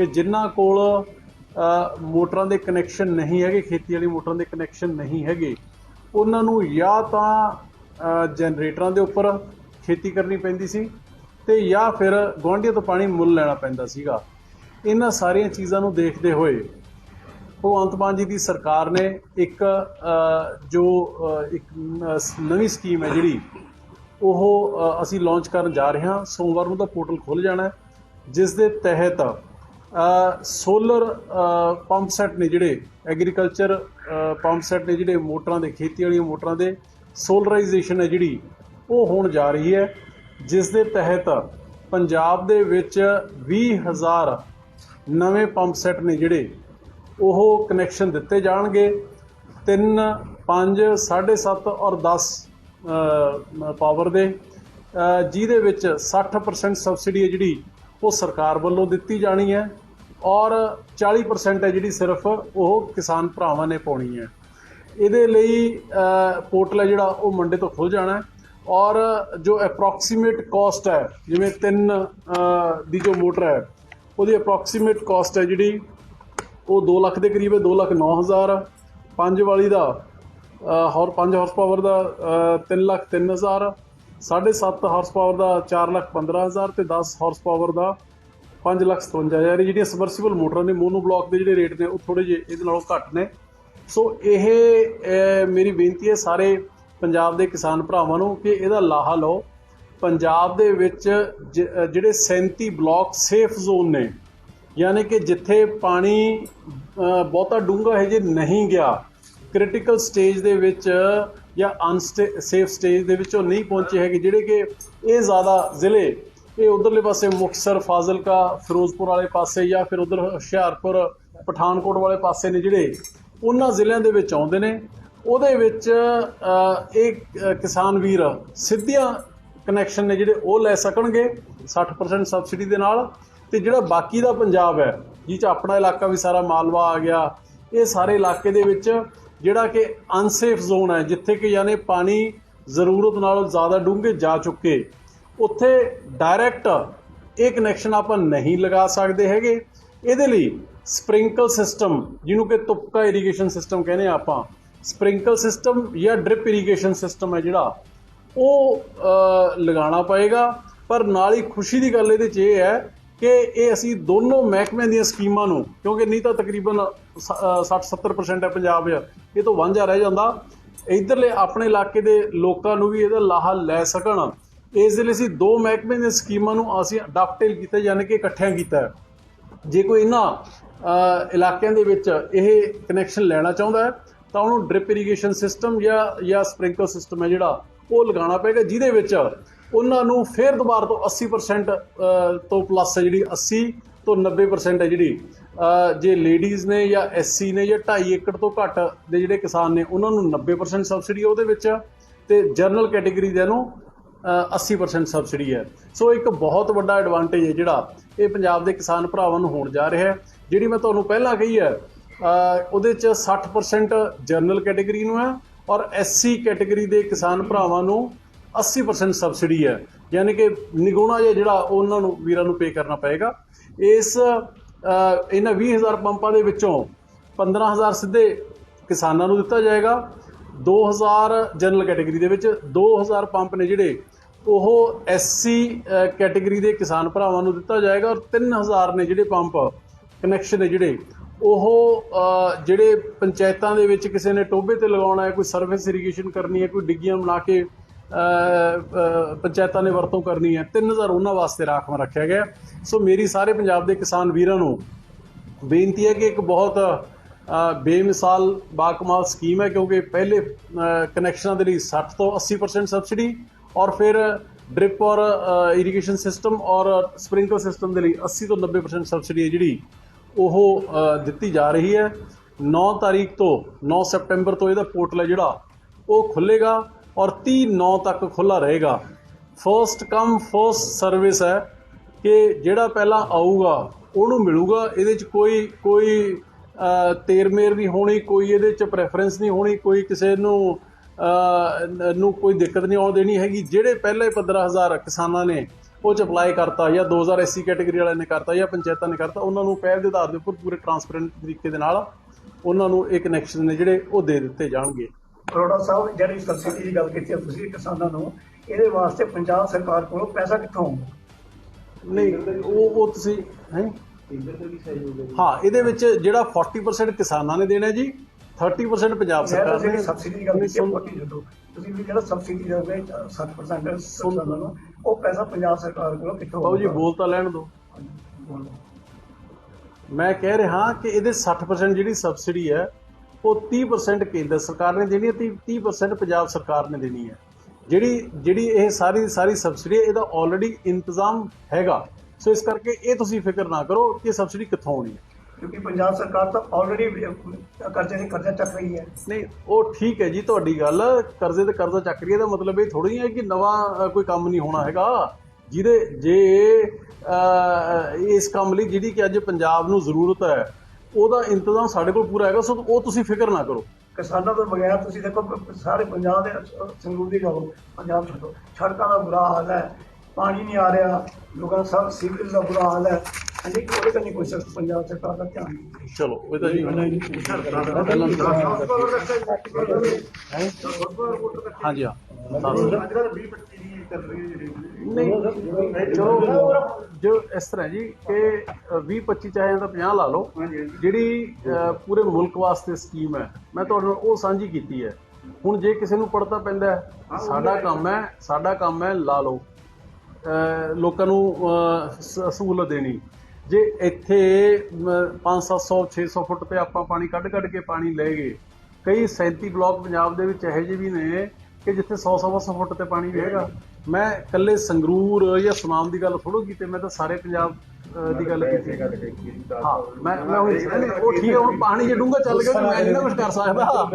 ਕਿ ਜਿਨ੍ਹਾਂ ਕੋਲ ਮੋਟਰਾਂ ਦੇ ਕਨੈਕਸ਼ਨ ਨਹੀਂ ਹੈਗੇ, ਖੇਤੀ ਵਾਲੀ ਮੋਟਰਾਂ ਦੇ ਕਨੈਕਸ਼ਨ ਨਹੀਂ ਹੈਗੇ, ਉਹਨਾਂ ਨੂੰ ਜਾਂ ਤਾਂ ਜਨਰੇਟਰਾਂ ਦੇ ਉੱਪਰ ਖੇਤੀ ਕਰਨੀ ਪੈਂਦੀ ਸੀ ਤੇ ਜਾਂ ਫਿਰ ਗੁਆਂਢੀਆਂ ਤੋਂ ਪਾਣੀ ਮੁੱਲ ਲੈਣਾ ਪੈਂਦਾ ਸੀਗਾ। ਇਹਨਾਂ ਸਾਰੀਆਂ ਚੀਜ਼ਾਂ ਨੂੰ ਦੇਖਦੇ ਹੋਏ ਭਗਵੰਤ ਮਾਨ ਜੀ ਦੀ ਸਰਕਾਰ ਨੇ ਇੱਕ ਜੋ ਇੱਕ ਨਵੀਂ ਸਕੀਮ ਹੈ ਜਿਹੜੀ, ਉਹ ਅਸੀਂ ਲਾਂਚ ਕਰਨ ਜਾ ਰਹੇ ਹਾਂ। ਸੋਮਵਾਰ ਨੂੰ ਦਾ ਪੋਰਟਲ ਖੁੱਲ ਜਾਣਾ ਜਿਸ ਦੇ ਤਹਿਤ ਸੋਲਰ ਪੰਪ ਸੈਟ ਨੇ ਜਿਹੜੇ, ਐਗਰੀਕਲਚਰ ਪੰਪ ਸੈਟ ਨੇ ਜਿਹੜੇ ਮੋਟਰਾਂ ਦੇ, ਖੇਤੀ ਵਾਲੀਆਂ ਮੋਟਰਾਂ ਦੇ, ਸੋਲਰਾਈਜੇਸ਼ਨ ਹੈ ਜਿਹੜੀ, ਉਹ ਹੋਣ ਜਾ ਰਹੀ ਹੈ, ਜਿਸ ਦੇ ਤਹਿਤ ਪੰਜਾਬ ਦੇ ਵਿੱਚ 20000 ਨਵੇਂ ਪੰਪ ਸੈਟ ਨੇ ਜਿਹੜੇ, ਉਹ ਕਨੈਕਸ਼ਨ ਦਿੱਤੇ ਜਾਣਗੇ। 3 5 7.5 ਔਰ 10 ਪਾਵਰ ਦੇ। ਜਿਹਦੇ ਵਿੱਚ 60% ਸਬਸਿਡੀ ਹੈ ਜਿਹੜੀ ਉਹ ਸਰਕਾਰ ਵੱਲੋਂ ਦਿੱਤੀ ਜਾਣੀ ਹੈ ਔਰ 40% ਹੈ ਜਿਹੜੀ ਸਿਰਫ ਉਹ ਕਿਸਾਨ ਭਰਾਵਾਂ ਨੇ ਪਾਉਣੀ ਹੈ। ਇਹਦੇ ਲਈ ਪੋਰਟਲ ਹੈ ਜਿਹੜਾ ਉਹ ਮੰਡੇ ਤੋਂ ਖੁੱਲ ਜਾਣਾ ਹੈ ਔਰ ਜੋ ਅਪਰੋਕਸੀਮੇਟ ਕਾਸਟ ਹੈ ਜਿਵੇਂ ਤਿੰਨ ਦੀ ਜੋ ਮੋਟਰ ਹੈ ਉਹਦੀ ਅਪਰੋਕਸੀਮੇਟ ਕਾਸਟ ਹੈ ਜਿਹੜੀ ਉਹ 2 ਲੱਖ ਦੇ ਕਰੀਬ ਹੈ 2 ਲੱਖ 9000 ਪੰਜ ਵਾਲੀ ਦਾ ਅ, ਹੋਰ 5 ਹਾਰਸ ਪਾਵਰ ਦਾ 3 ਲੱਖ 3000 7.5 ਹਾਰਸ ਪਾਵਰ ਦਾ 4 ਲੱਖ 15000 ਤੇ 10 ਹਾਰਸ ਪਾਵਰ ਦਾ 5 ਲੱਖ 57000 ਇਹ ਜਿਹੜੀਆਂ ਸਬਮਰਸੀਬਲ ਮੋਟਰਾਂ ਨੇ, ਮੋਨੋ ਬਲਾਕ ਦੇ ਜਿਹੜੇ ਰੇਟ ਨੇ, ਉਹ ਥੋੜੇ ਜਿਹੇ ਇਹਦੇ ਨਾਲੋਂ ਘੱਟ ਨੇ। ਸੋ ਇਹ ਮੇਰੀ ਬੇਨਤੀ ਹੈ ਸਾਰੇ ਪੰਜਾਬ ਦੇ ਕਿਸਾਨ ਭਰਾਵਾਂ ਨੂੰ ਕਿ ਇਹਦਾ ਲਾਹਾ ਲਓ। ਪੰਜਾਬ ਦੇ ਵਿੱਚ ਜਿਹੜੇ 37 ਬਲਾਕ ਸੇਫ ਜ਼ੋਨ ਨੇ, ਯਾਨੀ ਕਿ ਜਿੱਥੇ ਪਾਣੀ ਬਹੁਤਾ ਡੂੰਘਾ ਹੈ ਜੇ ਨਹੀਂ ਗਿਆ ਕ੍ਰਿਟੀਕਲ ਸਟੇਜ ਦੇ ਵਿੱਚ ਜਾਂ ਅਨਸੇਫ ਸਟੇਜ ਦੇ ਵਿੱਚ ਉਹ ਨਹੀਂ ਪਹੁੰਚੇ ਹੈਗੇ, ਜਿਹੜੇ ਕਿ ਇਹ ਜ਼ਿਆਦਾ ਜ਼ਿਲ੍ਹੇ, ਇਹ ਉਧਰਲੇ ਪਾਸੇ ਮੁਕਤਸਰ, ਫਾਜ਼ਿਲਕਾ, ਫਿਰੋਜ਼ਪੁਰ ਵਾਲੇ ਪਾਸੇ ਜਾਂ ਫਿਰ ਉਧਰ ਹੁਸ਼ਿਆਰਪੁਰ, ਪਠਾਨਕੋਟ ਵਾਲੇ ਪਾਸੇ ਨੇ ਜਿਹੜੇ, ਉਹਨਾਂ ਜ਼ਿਲ੍ਹਿਆਂ ਦੇ ਵਿੱਚ ਆਉਂਦੇ ਨੇ। ਉਹਦੇ ਵਿੱਚ ਇਹ ਕਿਸਾਨ ਵੀਰ ਸਿੱਧੀਆਂ ਕਨੈਕਸ਼ਨ ਨੇ ਜਿਹੜੇ ਉਹ ਲੈ ਸਕਣਗੇ 60% ਸਬਸਿਡੀ ਦੇ ਨਾਲ। ਤੇ ਜਿਹੜਾ ਬਾਕੀ ਦਾ ਪੰਜਾਬ ਹੈ, ਜਿਹ ਚ ਆਪਣਾ ਇਲਾਕਾ ਵੀ ਸਾਰਾ ਮਾਲਵਾ ਆ ਗਿਆ, ਇਹ ਸਾਰੇ ਇਲਾਕੇ ਦੇ ਵਿੱਚ ਜਿਹੜਾ ਕਿ ਅਨਸੇਫ ਜ਼ੋਨ ਹੈ, ਜਿੱਥੇ ਕਿ ਯਾਨੀ ਪਾਣੀ ਜ਼ਰੂਰਤ ਨਾਲੋਂ ਜ਼ਿਆਦਾ ਡੂੰਘੇ ਜਾ ਚੁੱਕੇ। ਉੱਥੇ ਡਾਇਰੈਕਟ ਇਹ ਕਨੈਕਸ਼ਨ ਆਪਾਂ ਨਹੀਂ ਲਗਾ ਸਕਦੇ ਹੈਗੇ। ਇਹਦੇ ਲਈ ਸਪ੍ਰਿੰਕਲ ਸਿਸਟਮ ਜਿਹਨੂੰ ਕਿ ਤੁਪਕਾ ਇਰੀਗੇਸ਼ਨ ਸਿਸਟਮ ਕਹਿੰਦੇ ਆ ਆਪਾਂ ਸਪ੍ਰਿੰਕਲ ਸਿਸਟਮ ਜਾਂ ਡ੍ਰਿਪ ਇਰੀਗੇਸ਼ਨ ਸਿਸਟਮ ਹੈ ਜਿਹੜਾ, ਉਹ ਲਗਾਉਣਾ ਪਏਗਾ। ਪਰ ਨਾਲ ਹੀ ਖੁਸ਼ੀ ਦੀ ਗੱਲ ਇਹਦੇ 'ਚ ਇਹ ਹੈ ਕਿ ਇਹ ਅਸੀਂ ਦੋਨੋਂ ਮਹਿਕਮਿਆਂ ਦੀਆਂ ਸਕੀਮਾਂ ਨੂੰ, ਕਿਉਂਕਿ ਨਹੀਂ ਤਾਂ ਤਕਰੀਬਨ 60-70% ਹੈ ਪੰਜਾਬ 'ਚ, ਇਹ ਤੋਂ ਵਾਂਝਾ ਰਹਿ ਜਾਂਦਾ। ਇਧਰਲੇ ਆਪਣੇ ਇਲਾਕੇ ਦੇ ਲੋਕਾਂ ਨੂੰ ਵੀ ਇਹਦਾ ਲਾਹਾ ਲੈ ਸਕਣ। ਇਸ ਦੇ ਲਈ ਅਸੀਂ ਦੋ ਮਹਿਕਮੇ ਦੀਆਂ ਸਕੀਮਾਂ ਨੂੰ ਅਸੀਂ ਡਾਕਟੇਲ ਕੀਤਾ, ਯਾਨੀ ਕਿ ਇਕੱਠਿਆਂ ਕੀਤਾ ਜੇ ਕੋਈ ਇਹਨਾਂ ਇਲਾਕਿਆਂ ਦੇ ਵਿੱਚ ਇਹ ਕਨੈਕਸ਼ਨ ਲੈਣਾ ਚਾਹੁੰਦਾ ਹੈ, ਤਾਂ ਉਹਨੂੰ ਡ੍ਰਿਪ ਇਰੀਗੇਸ਼ਨ ਸਿਸਟਮ ਜਾਂ ਜਾਂ ਸਪ੍ਰਿੰਕਲ ਸਿਸਟਮ ਹੈ ਜਿਹੜਾ, ਉਹ ਲਗਾਉਣਾ ਪਏਗਾ, ਜਿਹਦੇ ਵਿੱਚ ਉਹਨਾਂ ਨੂੰ ਫੇਰ ਦੁਬਾਰਾ ਤੋਂ 80% ਤੋਂ ਪਲੱਸ ਹੈ ਜਿਹੜੀ 80 ਤੋਂ 90% ਹੈ ਜਿਹੜੀ ਜੇ ਲੇਡੀਜ਼ ਨੇ ਜਾਂ ਐਸਸੀ ਨੇ ਜਾਂ 2.5 ਏਕੜ ਤੋਂ ਘੱਟ ਦੇ ਜਿਹੜੇ ਕਿਸਾਨ ਨੇ ਉਹਨਾਂ ਨੂੰ 90% ਸਬਸਿਡੀ ਉਹਦੇ ਵਿੱਚ ਤੇ ਜਨਰਲ ਕੈਟਾਗਰੀ ਦੇ ਨੂੰ ਅ, 80% ਸਬਸਿਡੀ ਹੈ। ਸੋ ਇੱਕ ਬਹੁਤ ਵੱਡਾ ਐਡਵਾਂਟੇਜ ਹੈ ਜਿਹੜਾ ਇਹ ਪੰਜਾਬ ਦੇ ਕਿਸਾਨ ਭਰਾਵਾਂ ਨੂੰ ਹੋਣ ਜਾ ਰਿਹਾ ਹੈ। ਜਿਹੜੀ ਮੈਂ ਤੁਹਾਨੂੰ ਪਹਿਲਾਂ ਕਹੀ ਹੈ ਉਹਦੇ ਚ 60% ਜਨਰਲ ਕੈਟਾਗਰੀ ਨੂੰ ਹੈ ਔਰ ਐਸਸੀ ਕੈਟਾਗਰੀ ਦੇ ਕਿਸਾਨ ਭਰਾਵਾਂ ਨੂੰ 80% ਸਬਸਿਡੀ ਹੈ। ਯਾਨੀ ਕਿ ਨਿਗੁਣਾ ਜਿਹਾ ਜਿਹੜਾ ਉਹਨਾਂ ਨੂੰ ਵੀਰਾਂ ਨੂੰ ਪੇ ਕਰਨਾ ਪਏਗਾ। ਇਸ ਅ, ਇਹਨਾਂ 20000 ਪੰਪਾਂ ਦੇ ਵਿੱਚੋਂ 15000 ਸਿੱਧੇ ਕਿਸਾਨਾਂ ਨੂੰ ਦਿੱਤਾ ਜਾਏਗਾ। 2000 ਜਨਰਲ ਕੈਟਾਗਰੀ ਦੇ ਵਿੱਚ 2000 ਪੰਪ ਨੇ ਜਿਹੜੇ ਉਹ ਐਸਸੀ ਕੈਟਾਗਰੀ ਦੇ ਕਿਸਾਨ ਭਰਾਵਾਂ ਨੂੰ ਦਿੱਤਾ ਜਾਏਗਾ। ਔਰ 3000 ਨੇ ਜਿਹੜੇ ਪੰਪ ਕਨੈਕਸ਼ਨ ਨੇ ਜਿਹੜੇ ਉਹ ਜਿਹੜੇ ਪੰਚਾਇਤਾਂ ਦੇ ਵਿੱਚ ਕਿਸੇ ਨੇ ਟੋਬੇ ਤੇ ਲਗਾਉਣਾ ਹੈ ਕੋਈ ਸਰਵਿਸ ਇਰੀਗੇਸ਼ਨ ਕਰਨੀ ਹੈ ਕੋਈ ਡਿੱਗੀਆਂ ਬਣਾ ਕੇ ਪੰਚਾਇਤਾਂ ਨੇ ਵਰਤੋਂ ਕਰਨੀ ਹੈ। 3000 ਉਹਨਾਂ ਵਾਸਤੇ ਰਾਖਵਾਂ ਰੱਖਿਆ ਗਿਆ ਸੋ ਮੇਰੀ ਸਾਰੇ ਪੰਜਾਬ ਦੇ ਕਿਸਾਨ ਵੀਰਾਂ ਨੂੰ ਬੇਨਤੀ ਹੈ ਕਿ ਇੱਕ ਬਹੁਤ ਬੇਮਿਸਾਲ, ਬਾਕਮਾਲ ਸਕੀਮ ਹੈ ਕਿਉਂਕਿ ਪਹਿਲੇ ਕਨੈਕਸ਼ਨਾਂ ਦੇ ਲਈ 60 ਤੋਂ 80% ਸਬਸਿਡੀ ਔਰ ਫਿਰ ਡ੍ਰਿਪ ਔਰ ਇਰੀਗੇਸ਼ਨ ਸਿਸਟਮ ਔਰ ਸਪ੍ਰਿੰਕਲ ਸਿਸਟਮ ਦੇ ਲਈ 80 ਤੋਂ 90% ਸਬਸਿਡੀ ਹੈ ਜਿਹੜੀ ਉਹ ਦਿੱਤੀ ਜਾ ਰਹੀ ਹੈ। 9 ਤਾਰੀਖ ਤੋਂ 9 ਸਪਟੈਂਬਰ ਤੋਂ ਇਹਦਾ ਪੋਰਟਲ ਹੈ ਜਿਹੜਾ, ਉਹ ਖੁੱਲੇਗਾ ਔਰ 30 9 ਤੱਕ ਖੁੱਲਾ ਰਹੇਗਾ। ਫਰਸਟ ਕਮ ਫਰਸਟ ਸਰਵਿਸ ਹੈ ਕਿ ਜਿਹੜਾ ਪਹਿਲਾਂ ਆਊਗਾ, ਉਹਨੂੰ ਮਿਲੂਗਾ। ਇਹਦੇ 'ਚ ਕੋਈ ਕੋਈ ਤੇਰਮੇਰ ਨਹੀਂ ਹੋਣੀ, ਕੋਈ ਇਹਦੇ 'ਚ ਪ੍ਰੈਫਰੈਂਸ ਨਹੀਂ ਹੋਣੀ, ਕੋਈ ਕਿਸੇ ਨੂੰ ਨੂੰ ਕੋਈ ਦਿੱਕਤ ਨਹੀਂ ਆਉਣ ਦੇਣੀ ਹੈਗੀ। ਜਿਹੜੇ ਪਹਿਲੇ 15000 ਕਿਸਾਨਾਂ ਨੇ ਉਹ ਚ ਅਪਲਾਈ ਕਰਤਾ ਜਾਂ 2000 ਐਸਸੀ ਕੈਟਾਗਰੀ ਵਾਲਿਆਂ ਨੇ ਕਰਤਾ ਜਾਂ ਪੰਚਾਇਤਾਂ ਨੇ ਕਰਤਾ, ਉਹਨਾਂ ਨੂੰ ਪਹਿਲ ਦੇ ਆਧਾਰ ਦੇ ਉੱਪਰ ਪੂਰੇ ਟਰਾਂਸਪੇਰੈਂਟ ਤਰੀਕੇ ਦੇ ਨਾਲ ਉਹਨਾਂ ਨੂੰ ਇਹ ਕਨੈਕਸ਼ਨ ਨੇ ਜਿਹੜੇ ਉਹ ਦੇ ਦਿੱਤੇ ਜਾਣਗੇ। ਅਰੋੜਾ ਸਾਹਿਬ ਜਿਹੜੀ ਸਬਸਿਡੀ ਦੀ ਗੱਲ ਕੀਤੀ ਹੈ ਤੁਸੀਂ ਕਿਸਾਨਾਂ ਨੂੰ ਇਹਦੇ ਵਾਸਤੇ ਪੰਜਾਬ ਸਰਕਾਰ ਕੋਲੋਂ ਪੈਸਾ ਕਿੱਥੋਂ ਆਊਗਾ? ਨਹੀਂ ਉਹ ਉਹ ਤੁਸੀਂ ਹੈ? ਹਾਂ ਇਹਦੇ ਵਿੱਚ ਜਿਹੜਾ 40% ਕਿਸਾਨਾਂ ਨੇ ਦੇਣਾ ਜੀ 30% ਪੰਜਾਬ ਸਰਕਾਰ ਨੇ। ਸਬਸਿਡੀ ਦੀ ਗੱਲ ਕੀਤੀ ਤੁਸੀਂ ਵੀ ਜਿਹੜਾ ਸਬਸਿਡੀ ਦੇ ਵਿੱਚ 60% ਕਿਸਾਨਾਂ ਨੂੰ ਉਹ ਪੈਸਾ ਪੰਜਾਬ ਸਰਕਾਰ ਕੋਲੋਂ ਕਿੱਥੋਂ ਬਾਬੂ ਜੀ? ਬੋਲ ਤਾਂ ਲੈਣ ਦਿਓ। ਮੈਂ ਕਹਿ ਰਿਹਾ ਕਿ ਇਹਦੇ 60% ਜਿਹੜੀ ਸਬਸਿਡੀ ਹੈ ਉਹ 30% ਕੇਂਦਰ ਸਰਕਾਰ ਨੇ ਦੇਣੀ ਹੈ 30 30% ਪੰਜਾਬ ਸਰਕਾਰ ਨੇ ਦੇਣੀ ਹੈ। ਜਿਹੜੀ ਜਿਹੜੀ ਇਹ ਸਾਰੀ ਸਾਰੀ ਸਬਸਿਡੀ ਇਹਦਾ ਆਲਰੇਡੀ ਇੰਤਜ਼ਾਮ ਹੈਗਾ। ਸੋ ਇਸ ਕਰਕੇ ਇਹ ਤੁਸੀਂ ਫਿਕਰ ਨਾ ਕਰੋ ਕਿ ਸਬਸਿਡੀ ਕਿੱਥੋਂ ਆਉਣੀ ਹੈ। ਕਿਉਂਕਿ ਪੰਜਾਬ ਸਰਕਾਰ ਤਾਂ ਆਲਰੇਡੀ ਕਰਜ਼ੇ ਦੇ ਕਰਜ਼ਾ ਚੱਕ ਰਹੀ ਹੈ। ਨਹੀਂ ਉਹ ਠੀਕ ਹੈ ਜੀ ਤੁਹਾਡੀ ਗੱਲ ਕਰਜ਼ੇ ਤੇ ਕਰਜ਼ਾ ਚੱਕ ਰਹੀ ਹੈ ਦਾ ਮਤਲਬ ਇਹ ਥੋੜੀ ਹੈ ਕਿ ਨਵਾਂ ਕੋਈ ਕੰਮ ਨਹੀਂ ਹੋਣਾ ਹੈਗਾ। ਜਿਹਦੇ ਜੇ ਇਸ ਕੰਮ ਲਈ ਜਿਹੜੀ ਕਿ ਅੱਜ ਪੰਜਾਬ ਨੂੰ ਜ਼ਰੂਰਤ ਹੈ ਉਹਦਾ ਇੰਤਜ਼ਾਮ ਸਾਡੇ ਕੋਲ ਪੂਰਾ ਹੈਗਾ ਸੋ ਉਹ ਤੁਸੀਂ ਫਿਕਰ ਨਾ ਕਰੋ ਕਿਸਾਨਾਂ ਤੋਂ ਬਗੈਰ ਤੁਸੀਂ ਦੇਖੋ ਸਾਰੇ ਪੰਜਾਬ ਦੇ ਸੰਗਰੂਰ ਦੀ ਜਾਓ ਪੰਜਾਬ ਛੱਡੋ ਸੜਕਾਂ ਦਾ ਬੁਰਾ ਹਾਲ ਹੈ ਪਾਣੀ ਨਹੀਂ ਆ ਰਿਹਾ ਲੋਕਾਂ ਦਾ ਸਭ ਸੀਵਰੇਜ ਦਾ ਬੁਰਾ ਹਾਲ ਹੈ ਹਾਂਜੀ ਉਹਦੇ ਕੰਨੀ ਕੋਈ ਸਰ- ਪੰਜਾਬ ਸਰਕਾਰ ਦਾ ਧਿਆਨ ਨਹੀਂ ਚਲੋ ਇਹ ਤਾਂ ਜੀ ਹੈ ਹਾਂਜੀ ਹਾਂ ਨਹੀਂ। ਚਲੋ ਜੋ ਇਸ ਤਰ੍ਹਾਂ ਜੀ ਕਿ 20 25 ਚਾਹੇ ਤਾਂ 50 ਲਾ ਲਓ। ਜਿਹੜੀ ਪੂਰੇ ਮੁਲਕ ਵਾਸਤੇ ਸਕੀਮ ਹੈ। ਮੈਂ ਤੁਹਾਡੇ ਨਾਲ ਉਹ ਸਾਂਝੀ ਕੀਤੀ ਹੈ। ਹੁਣ ਜੇ ਕਿਸੇ ਨੂੰ ਪੜਤਾ ਪੈਂਦਾ ਸਾਡਾ ਕੰਮ ਹੈ ਸਾਡਾ ਕੰਮ ਹੈ ਲਾ ਲਓ। ਲੋਕਾਂ ਨੂੰ ਸਹੂਲਤ ਦੇਣੀ। ਜੇ ਇੱਥੇ 5-700 600 ਫੁੱਟ ਤੇ ਆਪਾਂ ਪਾਣੀ ਕੱਢ ਕੱਢ ਕੇ ਪਾਣੀ ਲੈ ਗਏ ਕਈ 37 ਬਲਾਕ ਪੰਜਾਬ ਦੇ ਵਿੱਚ ਇਹੋ ਜਿਹੇ ਵੀ ਨੇ ਕਿ ਜਿੱਥੇ 100-100 ਫੁੱਟ ਤੇ ਪਾਣੀ ਵੀ ਹੈਗਾ। ਮੈਂ ਇਕੱਲੇ ਸੰਗਰੂਰ ਜਾਂ ਸੁਨਾਮ ਦੀ ਗੱਲ ਥੋੜੋ ਕੀਤੀ ਮੈਂ ਤਾਂ ਸਾਰੇ ਪੰਜਾਬ ਦੀ ਗੱਲ ਕੀਤੀ। ਹਾਂ ਮੈਂ ਮੈਂ ਉਹ ਠੀਕ ਹੈ ਹੁਣ ਪਾਣੀ ਜੇ ਡੂੰਘਾ ਚੱਲ ਗਿਆ ਤਾਂ ਮੈਂ ਨਹੀਂ ਨਾ ਕੁਝ ਕਰ ਸਕਦਾ।